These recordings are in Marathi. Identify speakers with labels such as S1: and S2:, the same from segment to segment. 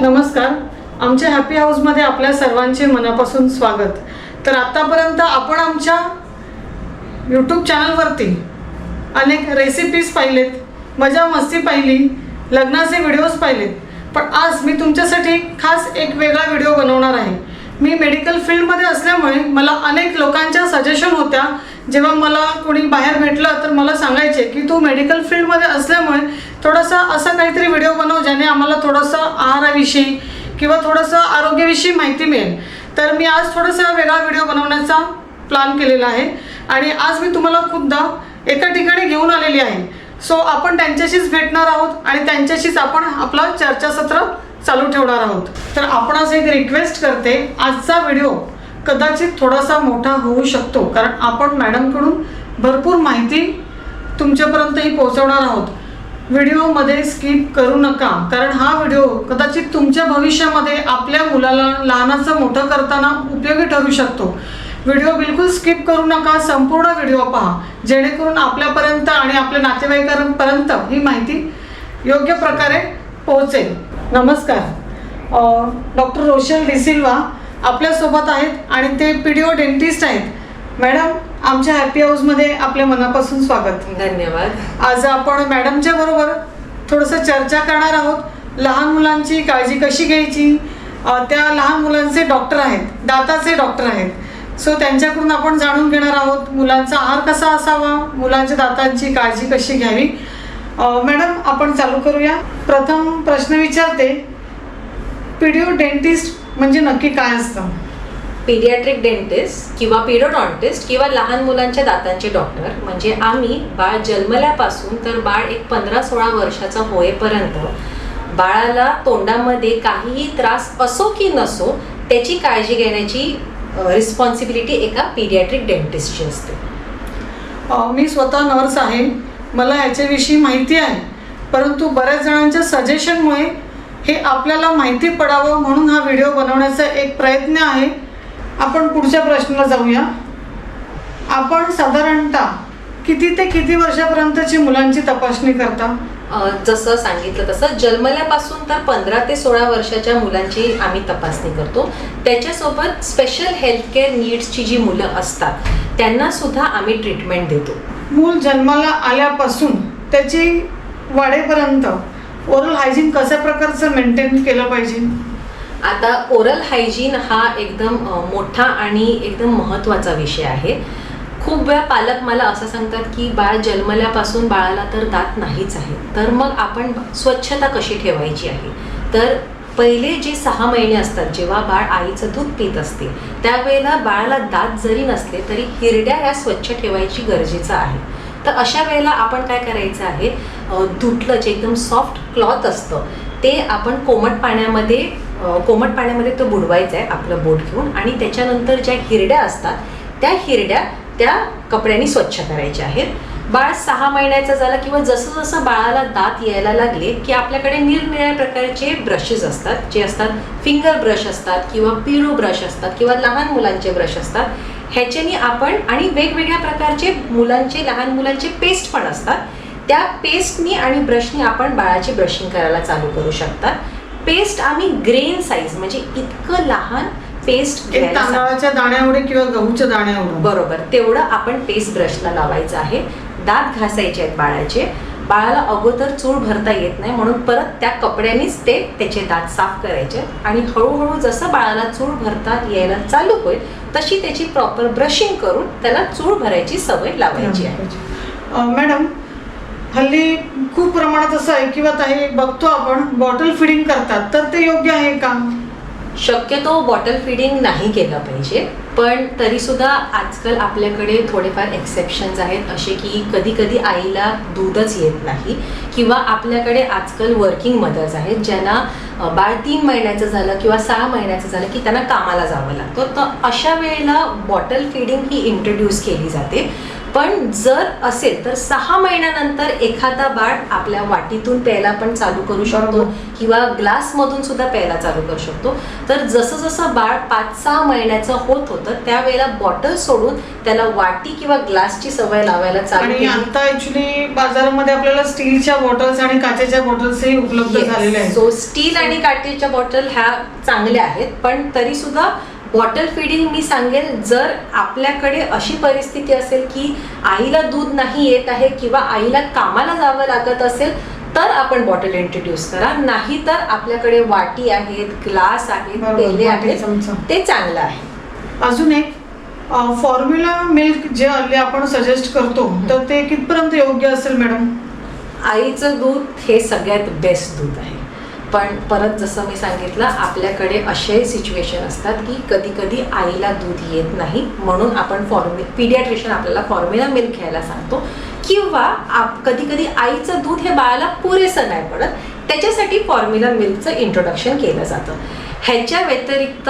S1: नमस्कार. आमच्या हॅपी हाऊसमध्ये आपल्या सर्वांचे मनापासून स्वागत. तर आत्तापर्यंत आपण आमच्या यूट्यूब चॅनलवरती अनेक रेसिपीज पाहिलेत. मजा मस्ती पाहिली. लग्नाचे व्हिडिओज पाहिलेत. पण आज मी तुमच्यासाठी खास एक वेगळा व्हिडिओ बनवणार आहे. मी मेडिकल फील्डमध्ये असल्यामुळे मला अनेक लोकांच्या सजेशन होत्या. जेव्हा मला कोणी बाहेर भेटलं तर मला सांगायचे की तू मेडिकल फील्डमध्ये असल्यामुळे थोडंसं असा काहीतरी व्हिडिओ बनव ज्याने आम्हाला थोडंसं आहाराविषयी किंवा थोडंसं आरोग्याविषयी माहिती मिळेल. तर मी आज थोडासा वेगळा व्हिडिओ बनवण्याचा प्लॅन केलेला आहे. आणि आज मी तुम्हाला खुद्द एका ठिकाणी घेऊन आलेली आहे. सो आपण त्यांच्याशीच भेटणार आहोत आणि त्यांच्याशीच आपण आपलं चर्चासत्र चालू ठेवणार आहोत. तर आपण आज एक रिक्वेस्ट करते. आजचा व्हिडिओ कदाचित थोडासा मोठा होऊ शकतो. कारण आपण मॅडमकडून भरपूर माहिती तुमच्यापर्यंतही पोहोचवणार आहोत. व्हिडिओमध्ये स्किप करू नका कारण हा व्हिडिओ कदाचित तुमच्या भविष्यामध्ये आपल्या मुलाला लहानाचं मोठं करताना उपयोगी ठरू शकतो. व्हिडिओ बिलकुल स्किप करू नका संपूर्ण व्हिडिओ पहा जेणेकरून आपल्यापर्यंत आणि आपल्या नातेवाईकांपर्यंत ही माहिती योग्य प्रकारे पोहोचेल. नमस्कार. डॉक्टर रोशल डिसिल्वा आपल्यासोबत आहेत आणि ते पीडीओ डेंटिस्ट आहेत. मॅडम आमच्या हॅपी हाऊसमध्ये आपल्या मनापासून स्वागत.
S2: धन्यवाद.
S1: आज आपण मॅडमच्या बरोबर थोडंसं चर्चा करणार आहोत. लहान मुलांची काळजी कशी घ्यायची? त्या लहान मुलांचे डॉक्टर आहेत दाताचे डॉक्टर आहेत. सो त्यांच्याकडून आपण जाणून घेणार आहोत मुलांचा आहार कसा असावा मुलांच्या दातांची काळजी कशी घ्यावी? मॅडम आपण चालू करूया. प्रथम प्रश्न विचारते पीडिओ डेंटिस्ट म्हणजे नक्की काय असतं?
S2: पीडियाट्रिक डेंटिस्ट किंवा पिडोडॉन्टिस्ट किंवा लहान मुलांच्या दातांचे डॉक्टर म्हणजे आम्ही बाळ जन्मल्यापासून तर बाळ एक पंधरा सोळा वर्षाचा होईपर्यंत बाळाला तोंडामध्ये काहीही त्रास असो की नसो त्याची काळजी घेण्याची रिस्पॉन्सिबिलिटी एका पीडियाट्रिक डेंटिस्टची असते.
S1: मी स्वतः नर्स आहे. मला याच्याविषयी माहिती आहे. परंतु बऱ्याच जणांच्या सजेशनमुळे हे आपल्याला माहिती पडावं म्हणून हा व्हिडिओ बनवण्याचा एक प्रयत्न आहे. आपण पुढच्या प्रश्नाला जाऊया. आपण साधारणतः किती ते किती वर्षापर्यंतची मुलांची तपासणी करता?
S2: जसं सांगितलं तसं जन्मल्यापासून तर पंधरा ते सोळा वर्षाच्या मुलांची आम्ही तपासणी करतो. त्याच्यासोबत स्पेशल हेल्थकेअर नीड्सची जी मुलं असतात त्यांना सुद्धा आम्ही ट्रीटमेंट देतो.
S1: मूल जन्माला आल्यापासून त्याची वाढेपर्यंत ओरल हायजीन कशा प्रकारचं मेंटेन केलं पाहिजे?
S2: आता ओरल हायजीन हा एकदम मोठा आणि एकदम महत्त्वाचा विषय आहे. खूप वेळा पालक मला असं सांगतात की बाळ जन्मल्यापासून बाळाला तर दात नाहीच आहे. तर मग आपण स्वच्छता कशी ठेवायची आहे? तर पहिले जे सहा महिने असतात जेव्हा बाळ आईचं दूध पित असते त्यावेळेला बाळाला दात जरी नसले तरी हिरड्या ह्या स्वच्छ ठेवायची गरजेचं आहे. तर अशा वेळेला आपण काय करायचं आहे? अ, धुतलं जे एकदम सॉफ्ट क्लॉथ असतं ते आपण कोमट पाण्यामध्ये कोमट पाण्यामध्ये तो बुडवायचा आहे आपलं बोट घेऊन आणि त्याच्यानंतर ज्या हिरड्या असतात त्या हिरड्या त्या कपड्यांनी स्वच्छ करायच्या आहेत. बाळ सहा महिन्याचं झालं किंवा जसं जसं बाळाला दात यायला लागले की आपल्याकडे निरनिराळ्या प्रकारचे ब्रशेस असतात जे असतात फिंगर ब्रश असतात किंवा पिरो ब्रश असतात किंवा लहान मुलांचे ब्रश असतात. ह्याच्यानी आपण आणि वेगवेगळ्या प्रकारचे मुलांचे लहान मुलांचे पेस्ट पण असतात. त्या पेस्टनी आणि ब्रशनी आपण बाळाची ब्रशिंग करायला चालू करू शकतात. पेस्ट आम्ही ग्रेन साईज म्हणजे इतकं लहान पेस्ट
S1: एक तांदळाच्या दाण्याएवढे किंवा गहूच्या दाण्याएवढं
S2: बरोबर तेवढं आपण पेस्ट ब्रशला लावायचं आहे. दात घासायचे आहेत बाळाचे. बाळाला अगोदर चूळ भरता येत नाही म्हणून परत त्या कपड्यांनीच ते त्याचे दात साफ करायचे. आणि हळूहळू जसं बाळाला चूळ भरता यायला चालू होईल तशी त्याची प्रॉपर ब्रशिंग करून त्याला चूळ भरायची सवय लावायची आहे.
S1: मॅडम हल्ली खूप प्रमाणात असं आहे किंवा ताई बघतो आपण बॉटल फिडिंग करतात तर ते योग्य आहे का?
S2: शक्यतो बॉटल फिडिंग नाही केलं पाहिजे पण तरीसुद्धा आजकाल आपल्याकडे थोडेफार एक्सेप्शन्स आहेत असे की कधी कधी आईला दूधच येत नाही किंवा आपल्याकडे आजकाल वर्किंग मदर्स आहेत ज्यांना बाळ तीन महिन्याचं झालं किंवा सहा महिन्याचं झालं की त्यांना कामाला जावं लागतं. तर अशा वेळेला बॉटल फिडिंग ही इंट्रोड्यूस केली जाते. पण जर असेल तर सहा महिन्यानंतर एखादा बाळ आपल्या वाटीतून प्यायला पण चालू करू शकतो. किंवा ग्लास मधून सुद्धा प्यायला चालू करू शकतो. तर जसं जसं बाळ पाच सहा महिन्याचं होत होतं त्यावेळेला बॉटल सोडून त्याला वाटी किंवा ग्लासची सवय लावायला चालू
S1: आणि आता ऍक्च्युली बाजारामध्ये आपल्याला स्टीलच्या बॉटल्स आणि काचेच्या बॉटल्सही उपलब्ध झालेल्या आहेत.
S2: सो स्टील आणि काचेच्या बॉटल ह्या चांगल्या आहेत पण तरी सुद्धा बॉटल फिडिंग मी सांगेल जर आपल्याकडे अशी परिस्थिती असेल की आईला दूध नाही येत आहे किंवा आईला कामाला जावं लागत असेल तर आपण बॉटल इंट्रोड्यूस करा. नाही तर आपल्याकडे वाटी आहेत ग्लास आहेत पेले आहेत. ते चांगलं आहे.
S1: अजून एक फॉर्म्युला मिल्क जे हल्ली आपण सजेस्ट करतो तर ते कितपर्यंत योग्य असेल मॅडम
S2: आईचं दूध हे सगळ्यात बेस्ट दूध आहे. पण परत जसं मी सांगितलं आपल्याकडे असे सिच्युएशन असतात की कधी कधी आईला दूध येत नाही म्हणून आपण फॉर्म्यु पिडियाट्रिशन आपल्याला फॉर्म्युला मिल्क घ्यायला सांगतो. किंवा आप कधी कधी आईचं दूध हे बाळाला पुरेसं नाही पडत त्याच्यासाठी फॉर्म्युला मिल्कचं इंट्रोडक्शन केलं जातं. ह्याच्या व्यतिरिक्त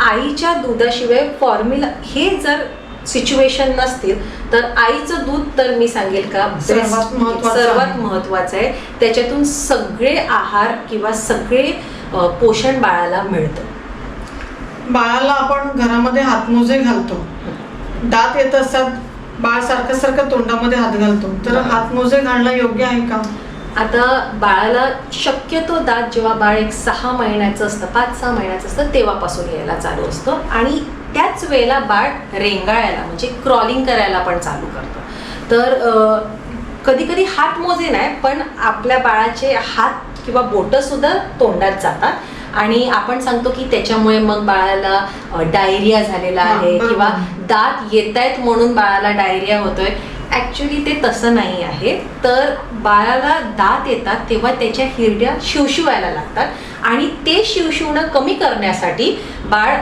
S2: आईच्या दुधाशिवाय फॉर्म्युला हे जर सिच्युएशन नसतील तर आईचं दूध तर मी सांगेल का
S1: सर्वात महत्त्वाचं
S2: सर्वात
S1: आहे.
S2: महत्वाचं आहे. त्याच्यातून सगळे आहार किंवा सगळे पोषण बाळाला मिळतं.
S1: बाळाला आपण घरामध्ये हातमोजे घालतो. दात येत असतात बाळ सारखं सारखं तोंडामध्ये हात घालतो. तर हातमोजे घालणं योग्य आहे का?
S2: आता बाळाला शक्यतो दात जेव्हा बाळ एक सहा महिन्याचं असतं पाच सहा महिन्याचं असतं तेव्हापासून यायला चालू असतं. आणि त्याच वेळेला बाळ रेंगाळायला म्हणजे क्रॉलिंग करायला पण चालू करतं. तर कधी कधी हात मोजे नाही पण आपल्या बाळाचे हात किंवा बोटं सुद्धा तोंडात जातात. आणि आपण सांगतो की त्याच्यामुळे मग बाळाला डायरिया झालेला आहे. किंवा दात येत आहेत म्हणून बाळाला डायरिया होतोय. ऍक्च्युली ते तसं नाही आहे. तर बाळाला दात येतात तेव्हा त्याच्या हिरड्या शिवशिवायला लागतात. आणि ते शिवशिवणं कमी करण्यासाठी बाळ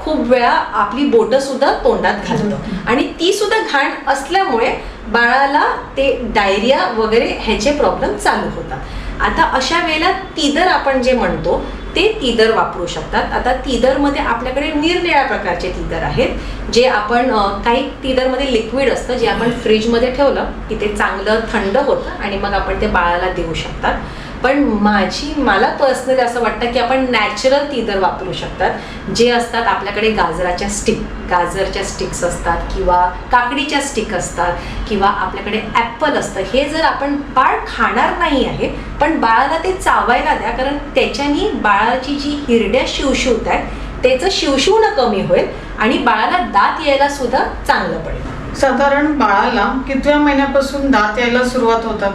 S2: खूप वेळा आपली बोटं सुद्धा तोंडात घालतं. आणि ती सुद्धा घाण असल्यामुळे बाळाला ते डायरिया वगैरे ह्याचे प्रॉब्लेम चालू होतात. आता अशा वेळेला तिदर आपण जे म्हणतो ते तिदर वापरू शकतात. आता तिदरमध्ये आपल्याकडे निरनिळ्या प्रकारचे तिदर आहेत जे आपण काही तिदरमध्ये लिक्विड असतं जे आपण फ्रीजमध्ये ठेवलं की ते चांगलं थंड होतं आणि मग आपण ते बाळाला देऊ शकतात. पण माझी मला पर्सनली असं वाटतं की आपण नॅचरल तिदर वापरू शकतात. जे असतात आपल्याकडे गाजराच्या स्टिक गाजरच्या स्टिक्स असतात किंवा काकडीच्या स्टिक असतात किंवा आपल्याकडे ॲपल असतं. हे जर आपण बाळ खाणार नाही आहे पण बाळाला ते चावायला द्या कारण त्याच्यानी बाळाची जी हिरड्या शिवशिवत आहेत त्याचं शिवशिवणं कमी होईल आणि बाळाला दात यायला सुद्धा चांगलं पडेल.
S1: साधारण बाळाला कितव्या महिन्यापासून दात यायला सुरुवात होतात?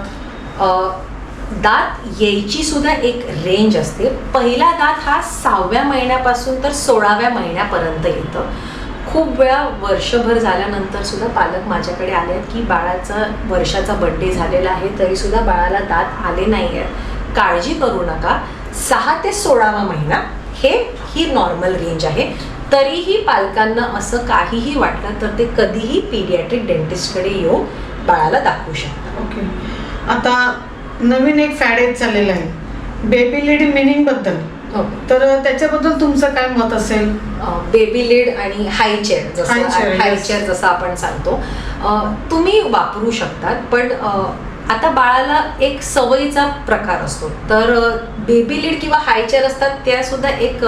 S2: दात यायची सुद्धा एक रेंज असते. पहिला दात हा सहाव्या महिन्यापासून तर सोळाव्या महिन्यापर्यंत येतं. खूप वेळा वर्षभर झाल्यानंतर सुद्धा पालक माझ्याकडे आले आहेत की बाळाचा वर्षाचा बड्डे झालेला आहे तरी सुद्धा बाळाला दात आले नाही आहेत काळजी करू नका. सहा ते सोळावा महिना हे ही नॉर्मल रेंज आहे. तरीही पालकांना असं काहीही वाटलं तर ते कधीही पीडियाट्रिक डेंटिस्टकडे येऊन बाळाला दाखवू शकतात.
S1: ओके आता नवीन एक फॅड येत चाललेलं आहे. Baby lead मिनिंगबद्दल.
S2: ओके
S1: तर त्याच्याबद्दल तुमचं काय मत असेल?
S2: बेबी लीड आणि हाय चेअर जसं हाय. चेअर जसं आपण सांगतो. तुम्ही वापरू शकतात पण आता बाळाला एक सवयीचा प्रकार असतो. तर बेबी लीड किंवा हाय चेअर असतात त्या सुद्धा एक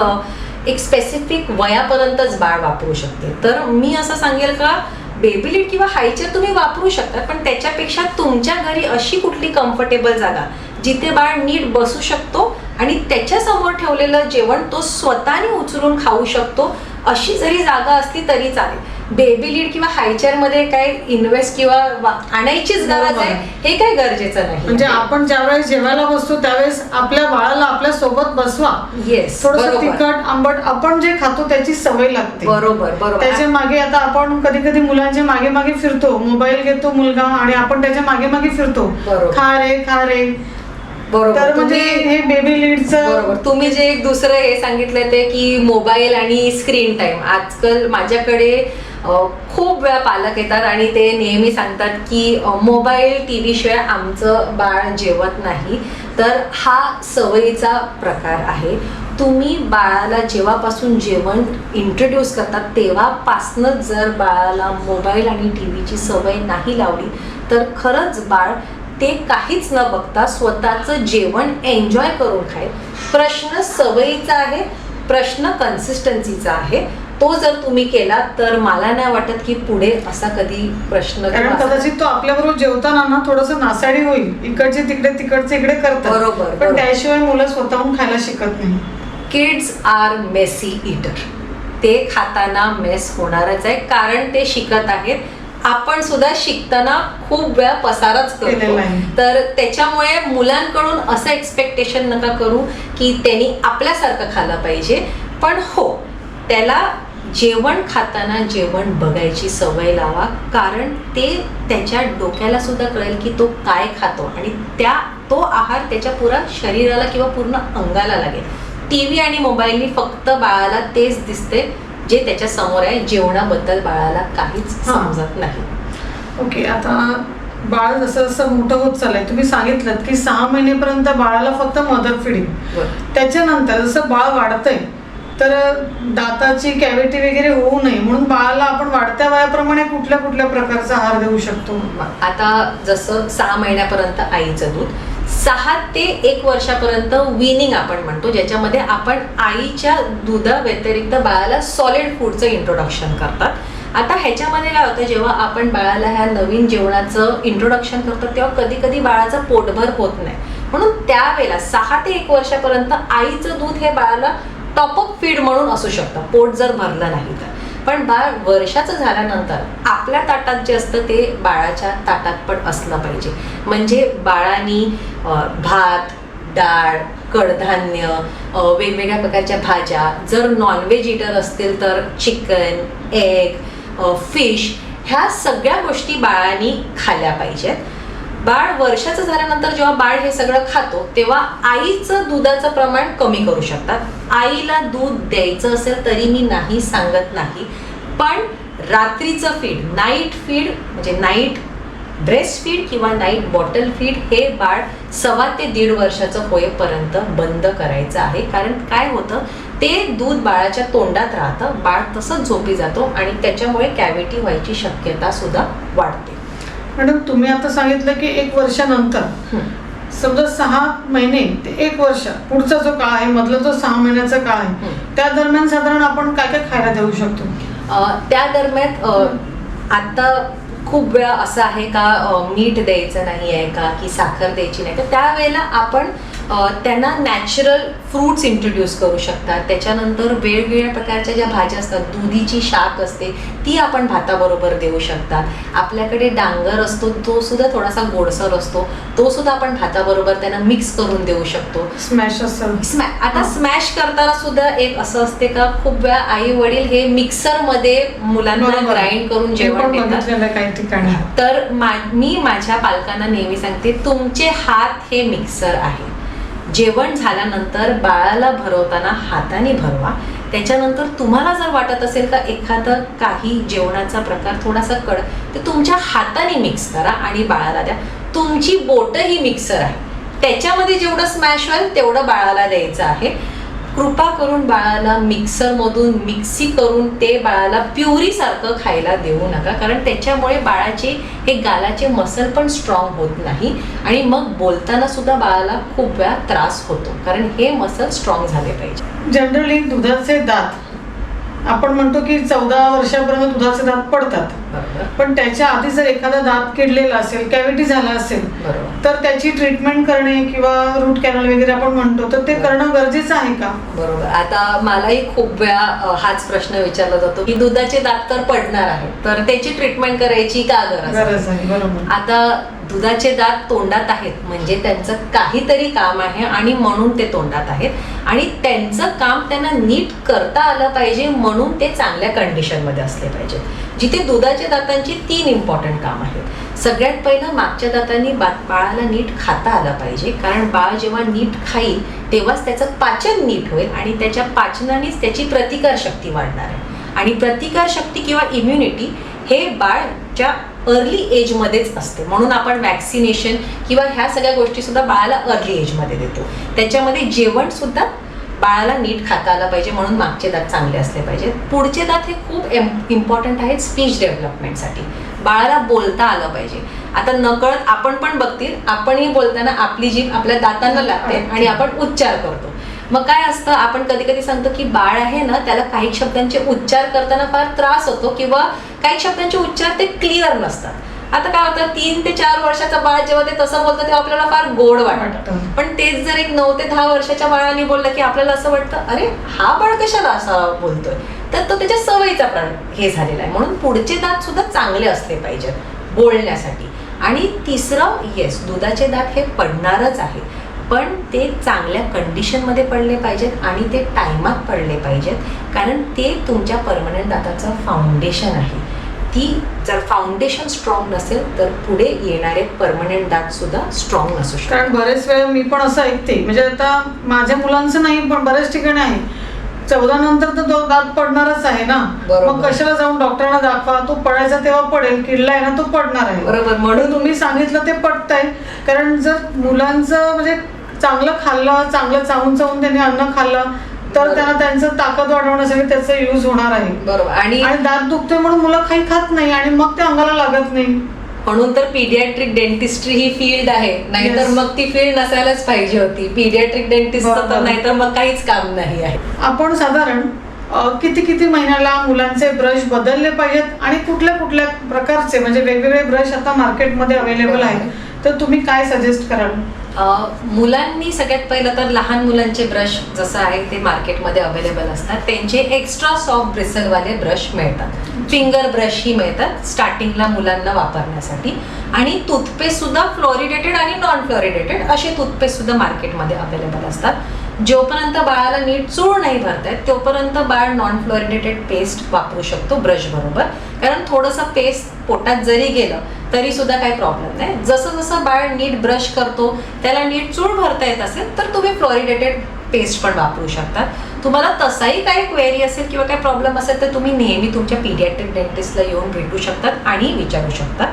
S2: एक स्पेसिफिक वयापर्यंतच बाळ वापरू शकते. तर मी असं सांगेल का बेबी लीड किंवा हायचर तुम्ही वापरू शकता पण त्याच्यापेक्षा तुमच्या घरी अशी कुठली कम्फर्टेबल जागा जिथे बाळ नीट बसू शकतो आणि त्याच्यासमोर ठेवलेलं जेवण तो स्वतःने उचलून खाऊ शकतो अशी जरी जागा असली तरी चालेल. बेबी लीड किंवा हायचेअरमध्ये काय इन्व्हेस्ट किंवा आणायचीच गरज
S1: बरोबर.
S2: आहे हे. काय गरजेचं नाही.
S1: म्हणजे आपण ज्यावेळेस जेवायला बसतो त्यावेळेस आपल्या बाळाला आपल्यासोबत बसवा.
S2: येस
S1: थोडस तिखट आंबट आपण जे खातो त्याची सवय लागते.
S2: बरोबर बरोबर.
S1: त्याच्यामागे आता आपण कधी कधी मुलांच्या मागे मागे फिरतो. मोबाईल घेतो मुलगा आणि आपण त्याच्यामागे मागे फिरतो. खा रे खा रे.
S2: बरोबर.
S1: तर म्हणजे
S2: तुम्ही-
S1: हे बेबी लीडचं
S2: तुम्ही जे एक दुसरं हे सांगितलं ते की मोबाईल आणि स्क्रीन टाइम आजकाल माझ्याकडे खूप वेळा पालक येतात आणि ते नेहमी सांगतात की मोबाईल टी व्ही शिवाय आमचं बाळ जेवत नाही. तर हा सवयीचा प्रकार आहे. तुम्ही बाळाला जेव्हापासून जेवण इंट्रोड्यूस करतात तेव्हापासनंच जर बाळाला मोबाईल आणि टी व्हीची सवय नाही लावली तर खरंच बाळ ते काहीच न बघता स्वतःचं जेवण एन्जॉय करून खाईल प्रश्न सवयीचा आहे प्रश्न कन्सिस्टन्सीचा आहे. तो जर तुम्ही केला तर मला नाही वाटत की पुढे असा कधी प्रश्न
S1: कारण कदाचित तो आपल्याबरोबर जेवताना ना थोडस नासाडी होईल. इकडचे तिकडे तिकडचे इकडे करतात.
S2: बरोबर,
S1: पण. त्याशिवाय मुलं स्वतःहून खायला शिकत नाही.
S2: किड्स आर मेसी इटर ते खाताना मेस होणारच आहे. कारण ते शिकत आहेत. आपण सुद्धा शिकताना खूप वेळा पसारच करतो. तर त्याच्यामुळे मुलांकडून असं एक्सपेक्टेशन नका करू की त्यांनी आपल्यासारखं खाल्लं पाहिजे. पण हो त्याला जेवण खाताना जेवण बघायची सवय लावा. कारण ते त्याच्या डोक्याला सुद्धा कळेल की तो काय खातो आणि त्या तो आहार त्याच्या पुरा शरीराला किंवा पूर्ण अंगाला लागेल. टी व्ही आणि मोबाईलनी फक्त बाळाला तेच दिसते. जे त्याच्यासमोर आहे जेवणाबद्दल बाळाला काहीच. समजत नाही
S1: ओके आता बाळ जसं जसं मोठं होत चाललंय तुम्ही सांगितलं की सहा महिनेपर्यंत बाळाला फक्त मदर फिडिंग. त्याच्यानंतर जसं बाळ वाढतंय तर दाताची कॅव्हिटी वगैरे होऊ नये म्हणून बाळाला आपण वाढत्या वयाप्रमाणे कुठल्या कुठल्या प्रकारचा आहार देऊ शकतो
S2: आता जसं सहा महिन्यापर्यंत आईचं दूध सहा ते एक वर्षापर्यंत विनिंग आपण म्हणतो ज्याच्यामध्ये आपण आईच्या दुधा व्यतिरिक्त बाळाला सॉलिड फूडचं इंट्रोडक्शन करतात. आता ह्याच्यामध्ये काय होतं जेव्हा आपण बाळाला ह्या नवीन जेवणाचं इंट्रोडक्शन करतो तेव्हा कधी कधी बाळाचं पोटभर होत नाही. म्हणून त्यावेळेला सहा ते एक वर्षापर्यंत आईचं दूध हे बाळाला टॉपअप फीड म्हणून असू शकतं. पोट जर भरलं नाही तर. पण बाळ वर्षाचं झाल्यानंतर आपल्या ताटात जे असतं ते बाळाच्या ताटात पण असलं पाहिजे. म्हणजे बाळानी भात डाळ कडधान्य वेगवेगळ्या प्रकारच्या भाज्या जर नॉनव्हेज इटर असतील तर चिकन एग फिश ह्या सगळ्या गोष्टी बाळानी खाल्ल्या पाहिजेत. बाळ वर्षाचं झाल्यानंतर जेव्हा बाळ हे सगळं खातो तेव्हा आईचं दुधाचं प्रमाण कमी करू शकतात. आईला दूध द्यायचं असेल तरी मी नाही सांगत नाही पण रात्रीचं फीड नाईट फीड म्हणजे नाईट ब्रेस्ट फीड किंवा नाईट बॉटल फीड हे बाळ सव्वा ते दीड वर्षाचं होईपर्यंत बंद करायचं आहे. कारण काय होतं? ते दूध बाळाच्या तोंडात राहतं बाळ तसंच झोपी जातो आणि त्याच्यामुळे कॅव्हिटी व्हायची शक्यता सुद्धा वाढते.
S1: मॅडम तुम्ही आता सांगितलं की एक वर्षानंतर. समजा सहा महिने ते एक वर्ष पुढचा जो काळ आहे मधला जो सहा महिन्याचा काळ आहे. त्या दरम्यान साधारण आपण काय काय खायला देऊ शकतो
S2: त्या दरम्यान आता खूप वेळा असं आहे का मीठ द्यायचं नाही आहे का की साखर द्यायची नाही तर त्यावेळेला आपण त्यांना नॅचरल फ्रूट्स इंट्रोड्यूस करू शकतात. त्याच्यानंतर वेगवेगळ्या प्रकारच्या ज्या भाज्या असतात दुधीची शाक असते ती आपण भाताबरोबर देऊ शकतात. आपल्याकडे डांगर असतो तो सुद्धा थोडासा गोडसर असतो. तो सुद्धा आपण भाताबरोबर त्यांना मिक्स करून देऊ शकतो.
S1: स्मॅश असं.
S2: स्मॅ आता. स्मॅश करताना सुद्धा एक असं असते का खूप वेळा आई वडील हे मिक्सरमध्ये मुलांना. ग्राइंड करून जेवण देतात.
S1: काही ठिकाणी.
S2: तर मी माझ्या पालकांना नेहमी सांगते तुमचे हात हे मिक्सर आहे जेवण झाल्यानंतर बाळाला भरवताना हाताने भरवा. त्याच्यानंतर तुम्हाला जर वाटत असेल का एखादं काही जेवणाचा प्रकार थोडासा कड तर तुमच्या हाताने मिक्स करा आणि बाळाला द्या. तुमची बोटं ही मिक्सर आहे. त्याच्यामध्ये जेवढं स्मॅश होईल तेवढं बाळाला द्यायचं आहे. कृपा करून बाळाला मिक्सरमधून मिक्सी करून ते बाळाला प्युरीसारखं खायला देऊ नका. कारण त्याच्यामुळे बाळाचे हे गालाचे मसल पण स्ट्रॉंग होत नाही. आणि मग बोलताना सुद्धा बाळाला खूप वेळा त्रास होतो. कारण हे मसल स्ट्रॉंग झाले पाहिजे.
S1: जनरली दुधाचे दात आपण म्हणतो की चौदा वर्षापर्यंत दुधाचे दात पडतात. पण त्याच्या आधी जर एखादा दात किडलेला असेल कॅव्हिटी झाला असेल तर त्याची ट्रीटमेंट करणे किंवा रूट कॅनल वगैरे आपण म्हणतो तर ते करणं गरजेचं आहे का?
S2: बरोबर. आता मलाही खूप वेळा हाच प्रश्न विचारला जातो की दुधाचे दात तर पडणार आहेत तर त्याची ट्रीटमेंट करायची का गरज आहे?
S1: आहे बरोबर.
S2: आता दुधाचे दात तोंडात आहेत म्हणजे त्यांचं काहीतरी काम आहे आणि म्हणून ते तोंडात आहेत. आणि त्यांचं काम त्यांना नीट करता आलं पाहिजे म्हणून ते चांगल्या कंडिशनमध्ये असले पाहिजे जिथे मागच्या दातांची तीन इम्पॉर्टंट काम आहेत. सगळ्यात पहिलं मागच्या दातांनी बा बाळाला नीट खाता आला पाहिजे. कारण बाळ जेव्हा नीट खाईल तेव्हाच त्याचं पाचन नीट होईल आणि त्याच्या पाचनानेच त्याची प्रतिकार शक्ती वाढणार आहे. आणि प्रतिकार शक्ती किंवा इम्युनिटी हे बाळच्या अर्ली एजमध्येच असते. म्हणून आपण वॅक्सिनेशन किंवा ह्या सगळ्या गोष्टी सुद्धा बाळाला अर्ली एजमध्ये देतो. त्याच्यामध्ये जेवण सुद्धा बाळाला नीट खाता आलं पाहिजे म्हणून मागचे दात चांगले असले पाहिजेत. पुढचे दात हे खूप इम्पॉर्टंट आहेत स्पीच डेव्हलपमेंटसाठी बाळाला बोलता आलं पाहिजे. आता नकळत आपण पण बघतील आपणही बोलताना आपली जीभ आपल्या दातांना लागते आणि आपण उच्चार करतो. मग काय असतं आपण कधी कधी सांगतो की बाळ आहे ना त्याला काही शब्दांचे उच्चार करताना फार त्रास होतो किंवा काही शब्दांचे उच्चार ते क्लिअर नसतात. आता काय होतं तीन ते चार वर्षाचं बाळ जेव्हा ते तसं बोलतं तेव्हा आपल्याला फार गोड वाटतं. पण तेच जर एक नऊ ते दहा वर्षाच्या बाळाने बोललं की आपल्याला असं वाटतं अरे हा बाळ कशाला असा बोलतोय? तर तो त्याच्या सवयीचा प्राण हे झालेला आहे. म्हणून पुढचे दात सुद्धा चांगले असले पाहिजेत बोलण्यासाठी. आणि तिसरं येस दुधाचे दात हे पडणारच आहे. पण ते चांगल्या कंडिशनमध्ये पडले पाहिजेत आणि ते टायमात पडले पाहिजेत. कारण ते तुमच्या परमनंट दाताचं फाउंडेशन आहे. ती जर फाउंडेशन स्ट्रॉंग नसेल तर पुढे येणारे परमनंट दात सुद्धा स्ट्रॉंग नसू शकतात.
S1: कारण बरेच वेळ मी पण असं ऐकते. म्हणजे आता माझ्या मुलांचं नाही पण बऱ्याच ठिकाणी आहे. चौदा नंतर तर तो दात पडणारच आहे ना. मग कशाला जाऊन डॉक्टरांना दाखवा? तो पडायचा तेव्हा पडेल किडलाय ना तो पडणार आहे.
S2: बरोबर, म्हणून-
S1: तुम्ही सांगितलं ते पटतंय. कारण जर मुलांचं म्हणजे चांगलं खाल्लं चांगलं चावून चावून त्यांनी अन्न खाल्लं तर. त्यांना त्यांचं ताकद वाढवण्यासाठी त्याचा यूज होणार आहे
S2: बरोबर आणि
S1: आणि दात दुखतोय म्हणून मुलं काही खात नाही आणि मग ते अंगाला लागत नाही
S2: म्हणून तर पीडियाट्रिक डेंटिस्ट्री ही फील्ड आहे नाहीतर
S1: Yes.
S2: मग ती फील्ड नसायलाच पाहिजे होती पीडियाट्रिक डेंटिस्ट तर
S1: बरोबर.
S2: नाहीतर मग काहीच काम नाही आहे
S1: आपण साधारण अ, किती किती महिन्याला मुलांचे ब्रश बदलले पाहिजेत आणि कुठल्या कुठल्या प्रकारचे म्हणजे वेगवेगळे ब्रश आता मार्केटमध्ये अवेलेबल आहेत तर तुम्ही काय सजेस्ट कराल?
S2: मुलांनी सगळ्यात पहिलं तर लहान मुलांचे ब्रश जसं आहे ते मार्केटमध्ये अवेलेबल असतात. त्यांचे एक्स्ट्रा सॉफ्ट ब्रिसलवाले ब्रश मिळतात. फिंगर ब्रशही मिळतात स्टार्टिंगला मुलांना वापरण्यासाठी. आणि टूथपेस्ट सुद्धा फ्लोरिडेटेड आणि नॉन फ्लोरिडेटेड असे टूथपेस्ट सुद्धा मार्केटमध्ये अवेलेबल असतात. जोपर्यंत बाळाला नीट चूळ नाही भरतायत तोपर्यंत बाळ नॉन फ्लोरिडेटेड पेस्ट वापरू शकतो ब्रश बरोबर. कारण थोडंसं पेस्ट पोटात जरी गेलं तरी सुद्धा काही प्रॉब्लेम नाही. जसं जसं बाळ नीट ब्रश करतो त्याला नीट चूळ भरता येत असेल तर तुम्ही फ्लोरिडेटेड पेस्ट पण वापरू शकता. तुम्हाला तसाही काही क्वेरी असेल किंवा काही प्रॉब्लेम असेल तर तुम्ही नेहमी तुमच्या पीडियाट्रिक डेंटिस्टला येऊन भेटू शकतात आणि विचारू शकता.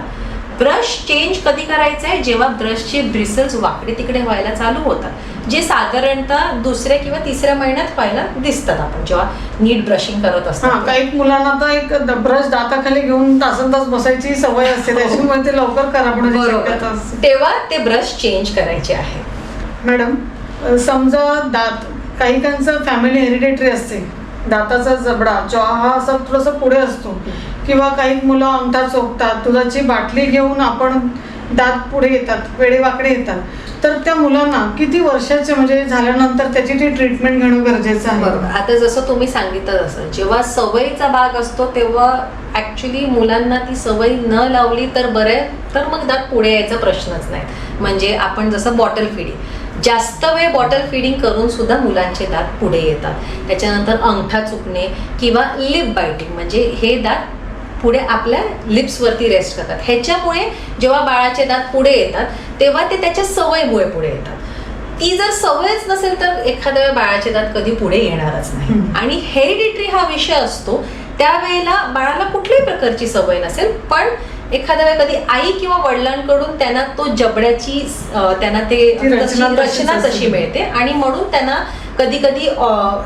S2: ब्रश चेंज कधी करायचं आहे जेव्हा ब्रशचे ब्रिसल्स वाकडे तिकडे व्हायला चालू होतात. जे साधारणतः दुसऱ्या किंवा तिसऱ्या महिन्यात व्हायला दिसतात आपण. जेव्हा नीट ब्रशिंग करत असतो
S1: काही मुलांना तर एक ब्रश दाताखाली घेऊन तासन तास बसायची सवय असते. त्याच्यामुळे ते लवकर असते.
S2: तेव्हा ते ब्रश चेंज करायचे आहे.
S1: मॅडम समजा दात काही काहींचं फॅमिली हेरिडेटरी असते. दाताचा जबडा जॉ हा असा थोडासा पुढे असतो किंवा काही मुलं अंगठा चोपतात दुधाची बाटली घेऊन आपण दात पुढे येतात वेडे वाकडे येतात. तर त्या मुलांना किती वर्षाचे म्हणजे झाल्यानंतर त्याची ती ट्रीटमेंट घेणं गरजेचं
S2: बरोबर.
S1: आहे
S2: आता जसं तुम्ही सांगितलं तसं जेव्हा सवयीचा भाग असतो तेव्हा ऍक्च्युली मुलांना ती सवय न लावली तर बरे तर मग दात पुढे यायचा प्रश्नच नाही. म्हणजे आपण जसं बॉटल फिडिंग जास्त वेळ बॉटल फिडिंग करून सुद्धा मुलांचे दात पुढे येतात. त्याच्यानंतर अंगठा चुकणे किंवा लिप बायटिंग म्हणजे हे दात पुढे आपल्या लिप्सवरती रेस्ट करतात ह्याच्यामुळे जेव्हा बाळाचे दात पुढे येतात तेव्हा ते त्याच्या सवयीमुळे पुढे येतात ती जर सवयच नसेल तर एखाद्या वेळेला बाळाचे दात कधी पुढे येणारच नाही. आणि हेरिडिटरी हा विषय असतो त्यावेळेला बाळाला कुठल्याही प्रकारची सवय नसेल पण एखाद्या वेळेला कधी आई किंवा वडिलांकडून त्यांना तो जबड्याची त्यांना ते
S1: रचना.
S2: तशी मिळते आणि म्हणून त्यांना कधी कधी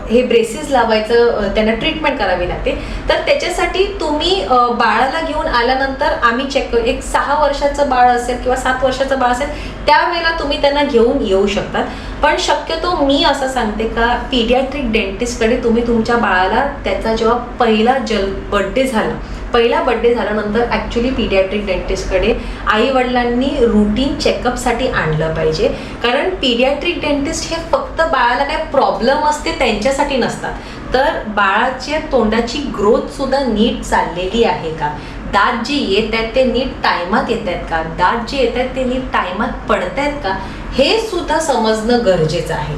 S2: हे ब्रेसेस लावायचं त्यांना ट्रीटमेंट करावी लागते. तर त्याच्यासाठी तुम्ही बाळाला घेऊन आल्यानंतर आम्ही चेक एक सहा वर्षाचं बाळ असेल किंवा सात वर्षाचं बाळ असेल त्यावेळेला तुम्ही त्यांना घेऊन येऊ शकतात. पण शक्यतो मी असं सांगते का पीडियाट्रिक डेंटिस्टकडे तुम्ही तुमच्या बाळाला त्याचा जेव्हा पहिला जल बड्डे झाला पहिला बड्डे झाल्यानंतर ॲक्च्युली पीडियाट्रिक डेंटिस्टकडे आई वडिलांनी रुटीन चेकअपसाठी आणलं पाहिजे. कारण पीडियाट्रिक डेंटिस्ट हे फक्त बाळाला काय प्रॉब्लेम असते त्यांच्यासाठी नसतात. तर बाळाच्या तोंडाची ग्रोथसुद्धा नीट चाललेली आहे का? दात जे येत आहेत ते नीट टायमात येत आहेत का? दात जे येत आहेत ते नीट टायमात पडत आहेत का? हे सुद्धा समजणं गरजेचं आहे.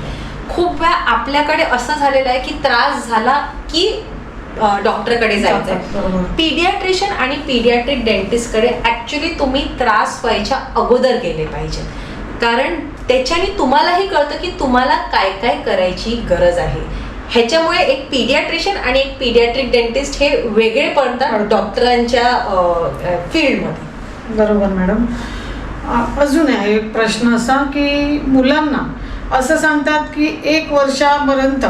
S2: खूप वेळा आपल्याकडे असं झालेलं आहे की त्रास झाला की डॉक्टरकडे
S1: जातात, बरोबर.
S2: पीडियाट्रिशियन आणि पीडियाट्रिक डेंटिस्टकडे ऍक्च्युली तुम्ही त्रास व्हायच्या अगोदर गेले पाहिजे. कारण त्याच्याने तुम्हालाही कळतं की तुम्हाला काय काय करायची गरज आहे. ह्याच्यामुळे एक पीडियाट्रिशियन आणि एक पीडियाट्रिक डेंटिस्ट हे वेगळे पडतात. डॉक्टरांच्या फील्डमध्ये.
S1: बरोबर मॅडम. अजून आहे एक प्रश्न असा की मुलांना असं सांगतात की एक वर्षापर्यंत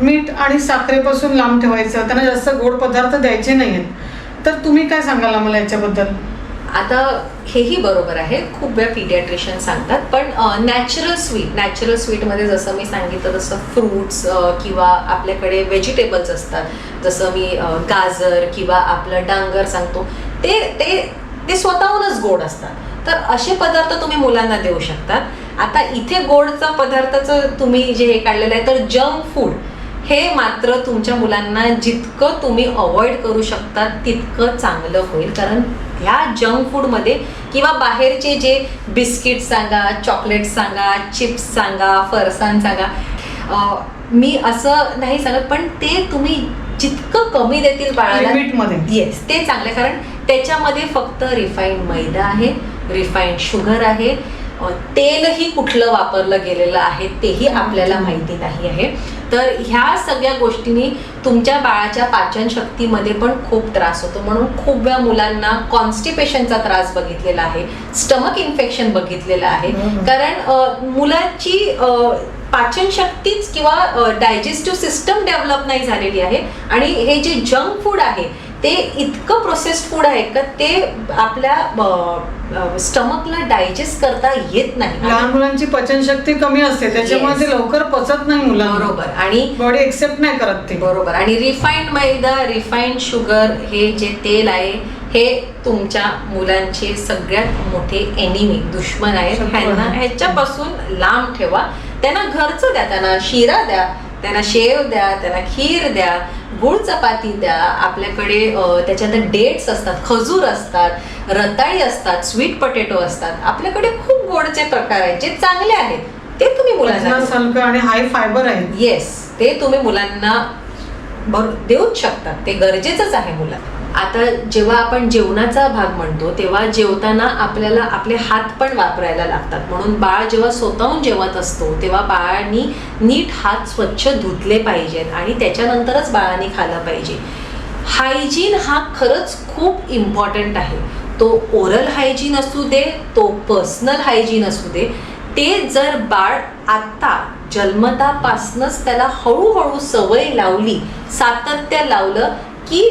S1: मीठ आणि साखरेपासून लांब ठेवायचं. त्यांना जास्त गोड पदार्थ द्यायचे नाही आहेत तर तुम्ही काय सांगाल आम्हाला याच्याबद्दल?
S2: आता हेही बरोबर आहे. खूप वेळा पीडियाट्रिशियन सांगतात. पण नॅचरल स्वीट नॅचरल स्वीटमध्ये जसं मी सांगितलं तसं फ्रूट्स किंवा आपल्याकडे व्हेजिटेबल्स असतात. जसं मी गाजर किंवा आपलं डांगर सांगतो. ते ते ते स्वतःहूनच गोड असतात. तर असे पदार्थ तुम्ही मुलांना देऊ शकतात. आता इथे गोडचा पदार्थाचं तुम्ही जे हे काढलेलं आहे तर जंक फूड हे मात्र तुमच्या मुलांना जितकं तुम्ही अवॉइड करू शकता तितकं चांगलं होईल. कारण ह्या जंक फूडमध्ये किंवा बाहेरचे जे बिस्किट सांगा चॉकलेट सांगा चिप्स सांगा फरसाण सांगा अं, मी असं नाही सांगत पण ते तुम्ही जितकं कमी देतील बाळाला येस ते चांगले कारण त्याच्यामध्ये फक्त रिफाईंड मैदा आहे रिफाईंड शुगर आहे तेलही कुठलं वापरलं गेलेलं आहे तेही आपल्याला माहिती नाही आहे. तर ह्या सगळ्या गोष्टींनी तुमच्या बाळाच्या पाचन शक्तीमध्ये पण खूप त्रास होतो. म्हणून खूप वेळा मुलांना कॉन्स्टिपेशनचा त्रास बघितलेला आहे स्टमक इन्फेक्शन बघितलेलं आहे. कारण मुलाची अ, पाचन शक्तीच किंवा डायजेस्टिव्ह सिस्टम डेव्हलप नाही झालेली आहे. आणि हे जे जंक फूड आहे ते इतकं प्रोसेस्ड फूड आहे का ते आपल्या स्टमकला डायजेस्ट करता येत नाही.
S1: लहान मुलांची पचनशक्ती कमी असते त्याच्यामुळे ते. लवकर पचत नाही मुलांना.
S2: बरोबर. आणि
S1: बॉडी एक्सेप्ट नाही करत ते.
S2: बरोबर. आणि रिफाईंड मैदा रिफाईंड शुगर हे जे तेल आहे हे तुमच्या मुलांचे सगळ्यात मोठे एनिमी दुश्मन आहेत. ह्यांना
S1: आहे.
S2: ह्याच्यापासून लांब ठेवा. त्यांना घरचं द्या त्यांना शिरा द्या त्यांना शेव द्या त्यांना खीर द्या गुळ चपाती द्या आपल्याकडे अं, त्याच्यानंतर डेट्स असतात खजूर असतात रताळी असतात स्वीट पोटॅटो असतात. आपल्याकडे खूप गोडचे प्रकार आहेत जे चांगले आहेत. ते तुम्ही मुलांना
S1: आणि हाय फायबर आहे
S2: येस ते तुम्ही मुलांना भर देऊच शकतात. ते गरजेचंच आहे मुलांना. आता जेव्हा आपण जेवणाचा भाग म्हणतो तेव्हा जेवताना आपल्याला आपले हात पण वापरायला लागतात. म्हणून बाळ जेव्हा स्वतःहून जेवत असतो तेव्हा बाळांनी नीट हात स्वच्छ धुतले पाहिजेत आणि त्याच्यानंतरच बाळांनी खाल्लं पाहिजे. हायजीन हा खरंच खूप इम्पॉर्टंट आहे. तो ओरल हायजीन असू दे तो पर्सनल हायजीन असू दे ते जर बाळ आत्ता जन्मतापासनच त्याला हळूहळू सवय लावली सातत्य लावलं की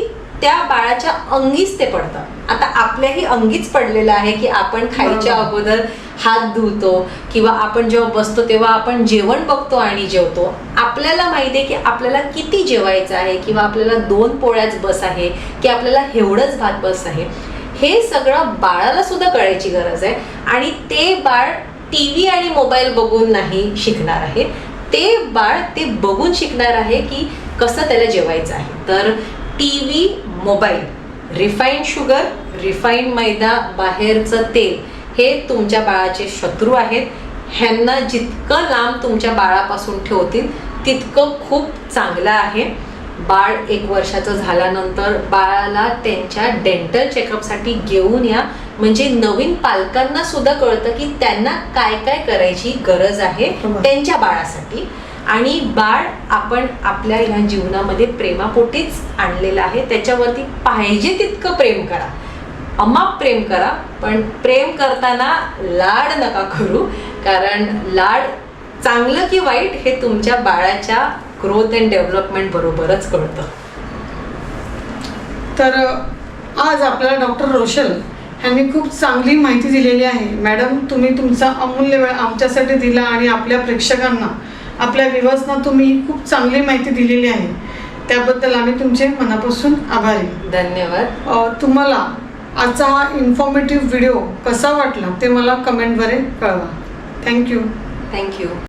S2: त्या बाळाच्या अंगीच ते पडतं. आता आपल्याही अंगीच पडलेलं आहे की आपण खायच्या. अगोदर हात धुतो किंवा आपण जेव्हा बसतो तेव्हा आपण जेवण बघतो आणि जेवतो. आपल्याला माहिती आहे की आपल्याला किती जेवायचं आहे किंवा आपल्याला दोन पोळ्याच बस आहे की आपल्याला एवढंच भात बस आहे. हे सगळं बाळाला सुद्धा कळायची गरज आहे. आणि ते बाळ टी व्ही आणि मोबाईल बघून नाही शिकणार आहे. ते बाळ ते बघून शिकणार आहे की कसं त्याला जेवायचं आहे. तर T V mobile refined sugar refined maida बाहेरचं तेल हे तुमच्या बाळाचे शत्रू आहेत. ह्यांना जितकं लांब तुमच्या बाळापासून ठेवतील तितकं खूप चांगलं आहे. बाळ एक वर्षाचं झाल्यानंतर बाळाला त्यांच्या डेंटल चेकअपसाठी घेऊन या. म्हणजे नवीन पालकांना सुद्धा कळतं की त्यांना काय काय करायची गरज आहे. त्यांच्या बाळासाठी. आणि बाळ आपण आपल्या ह्या जीवनामध्ये प्रेमापोटीच आणलेलं आहे. त्याच्यावरती पाहिजे तितकं प्रेम करा. अमाप प्रेम करा पण प्रेम करताना लाड नका करू. कारण लाड चांगलं की वाईट हे तुमच्या बाळाच्या ग्रोथ अँड डेव्हलपमेंट बरोबरच कळतं.
S1: तर आज आपल्याला डॉक्टर रोशल यांनी खूप चांगली माहिती दिलेली आहे. मॅडम तुम्ही तुमचा अमूल्य वेळ आमच्यासाठी दिला आणि आपल्या प्रेक्षकांना आपल्या विवर्सना तुम्ही खूप चांगली माहिती दिलेली आहे. त्याबद्दल आम्ही तुमचे मनापासून आभारी.
S2: धन्यवाद.
S1: तुम्हाला आजचा हा इन्फॉर्मेटिव्ह व्हिडिओ कसा वाटला ते मला कमेंटद्वारे कळवा. Thank you
S2: thank you